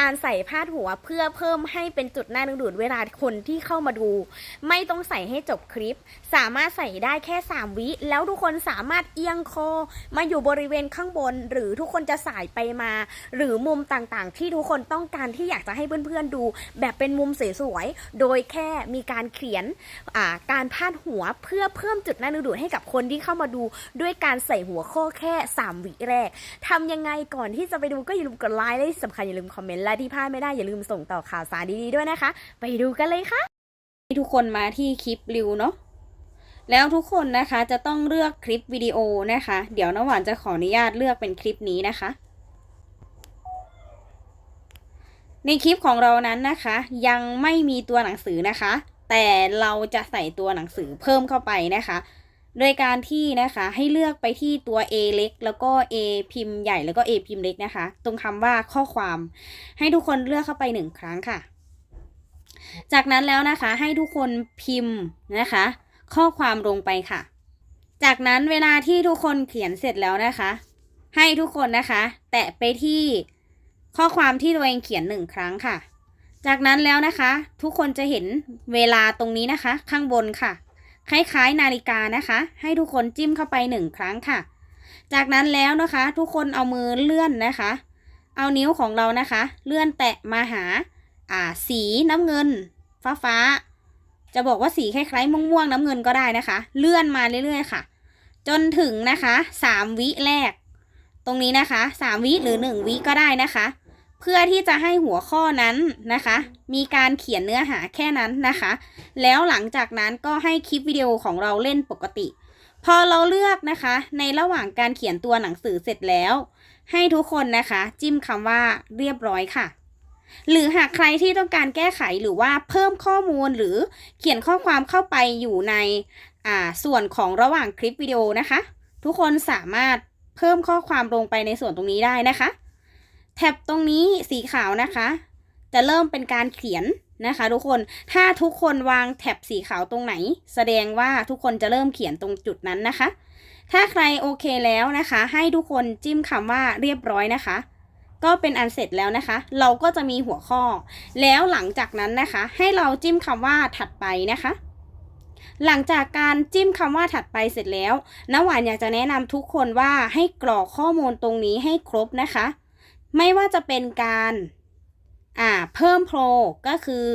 การใส่พาดหัวเพื่อเพิ่มให้เป็นจุดน่าดึงดูดเวลาคนที่เข้ามาดู ไม่ต้องใส่ให้จบคลิป สามารถใส่ได้แค่ 3 วิ แล้วทุกคนสามารถเอียงคอมาอยู่บริเวณข้างบน หรือทุกคนจะสายไปมา หรือมุมต่างๆ ที่ทุกคนต้องการที่อยากจะให้เพื่อนๆดู แบบเป็นมุมสวยๆโดยแค่มีการเขียนการพาดหัวเพื่อเพิ่มจุดน่าดึงดูดให้กับคนที่เข้ามาดู ด้วยการใส่หัวข้อแค่ 3 วิแรกทำยังไงก่อนที่จะไปดูก็อย่าลืมกดไลค์และที่สำคัญอย่าลืมคอมเมนต์และที่พลาดไม่ได้อย่าลืมส่งต่อข่าวสารดีๆด้วยนะคะ ไปดูกันเลยค่ะทุกคนมาที่คลิปริวเนาะแล้วทุกคนนะคะจะต้องเลือกคลิปวิดีโอนะคะ เดี๋ยวน้ำหวานจะขออนุญาตเลือกเป็นคลิปนี้นะคะ ในคลิปของเรานั้นนะคะ ยังไม่มีตัวหนังสือนะคะ แต่เราจะใส่ตัวหนังสือเพิ่มเข้าไปนะคะ โดยการที่นะคะให้เลือกไปที่ตัว A เล็ก แล้วก็ A พิมพ์ใหญ่แล้วก็ A พิมพ์เล็กนะคะ ตรงคำว่าข้อความ ให้ทุกคนเลือกเข้าไปหนึ่งครั้งค่ะ จากนั้นแล้วนะคะให้ทุกคนพิมพ์นะคะ ข้อความลงไปค่ะ จากนั้นเวลาที่ทุกคนเขียนเสร็จแล้วนะคะ ให้ทุกคนนะคะ แตะไปที่ข้อความที่ตัวเองเขียนหนึ่งครั้งค่ะ จากนั้นแล้วนะคะ ทุกคนจะเห็นเวลาตรงนี้นะคะ ข้างบนค่ะ คล้ายๆนาฬิกานะคะ ให้ทุกคนจิ้มเข้าไปหนึ่งครั้งค่ะ จากนั้นแล้วนะคะทุกคนเอามือเลื่อนนะคะ เอานิ้วของเรานะคะ เลื่อนแตะมาหาอ่าสีน้ำเงิน ฟ้าฟ้าๆจะบอกว่าสีคล้ายๆม่วงๆน้ำเงินก็ได้นะคะ เลื่อนมาเรื่อยๆค่ะ จนถึงนะคะสามวิแรก ตรงนี้นะคะสามวิหรือหนึ่งวิก็ได้นะคะ เพื่อที่จะให้หัวข้อนั้นนะคะ มีการเขียนเนื้อหาแค่นั้นนะคะ แล้วหลังจากนั้นก็ให้คลิปวิดีโอของเราเล่นปกติ พอเราเลือกนะคะ ในระหว่างการเขียนตัวหนังสือเสร็จแล้ว ให้ทุกคนนะคะ จิ้มคำว่าเรียบร้อยค่ะ หรือหากใครที่ต้องการแก้ไขหรือว่าเพิ่มข้อมูลหรือเขียนข้อความเข้าไปอยู่ในอ่าส่วนของระหว่างคลิปวิดีโอนะคะ ทุกคนสามารถเพิ่มข้อความลงไปในส่วนตรงนี้ได้นะคะ แท็บตรงนี้สีขาวนะคะ จะเริ่มเป็นการเขียนนะคะ ทุกคนถ้าทุกคนวางแท็บสีขาวตรงไหน แสดงว่าทุกคนจะเริ่มเขียนตรงจุดนั้นนะคะ ถ้าใครโอเคแล้วนะคะ ให้ทุกคนจิ้มคำว่าเรียบร้อยนะคะ ก็เป็นอันเสร็จแล้วนะคะ เราก็จะมีหัวข้อ แล้วหลังจากนั้นนะคะ ให้เราจิ้มคำว่าถัดไปนะคะหลังจากการจิ้มคำว่าถัดไปเสร็จแล้วน้ำหวานอยากจะแนะนำทุกคนว่าให้กรอกข้อมูลตรงนี้ให้ครบนะคะ ไม่ว่าจะเป็นการอ่าเพิ่มโปรก็คือ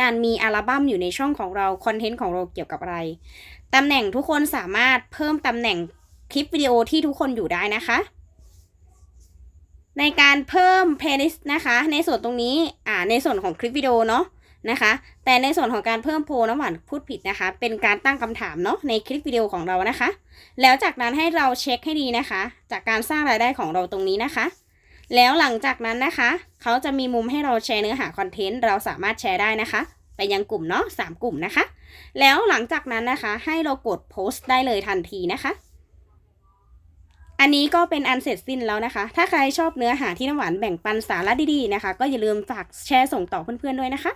การมีอัลบั้มอยู่ในช่องของเราคอนเทนต์ของเราเกี่ยวกับอะไร ตำแหน่งทุกคนสามารถเพิ่มตำแหน่งคลิปวิดีโอที่ทุกคนอยู่ได้นะคะ ในการเพิ่ม playlist นะคะ ในส่วนตรงนี้อ่าในส่วนของคลิปวิดีโอเนาะนะคะ แต่ในส่วนของการเพิ่มโพลน้ำหวานพูดผิดนะคะ เป็นการตั้งคำถามเนาะในคลิปวิดีโอของเรานะคะ แล้วจากนั้นให้เราเช็คให้ดีนะคะ จากการสร้างรายได้ของเราตรงนี้นะคะ แล้วหลังจากนั้นนะคะ เขาจะมีมุมให้เราแชร์เนื้อหาคอนเทนต์เราสามารถแชร์ได้นะคะ ไปยังกลุ่มเนาะสามกลุ่มนะคะ แล้วหลังจากนั้นนะคะ ให้เรากดโพสต์ได้เลยทันทีนะคะ อันนี้ก็เป็นอันเสร็จสิ้นแล้วนะคะ ถ้าใครชอบเนื้อหาที่น้ำหวานแบ่งปันสาระดีๆนะคะ ก็อย่าลืมฝากแชร์ส่งต่อเพื่อนๆด้วยนะคะ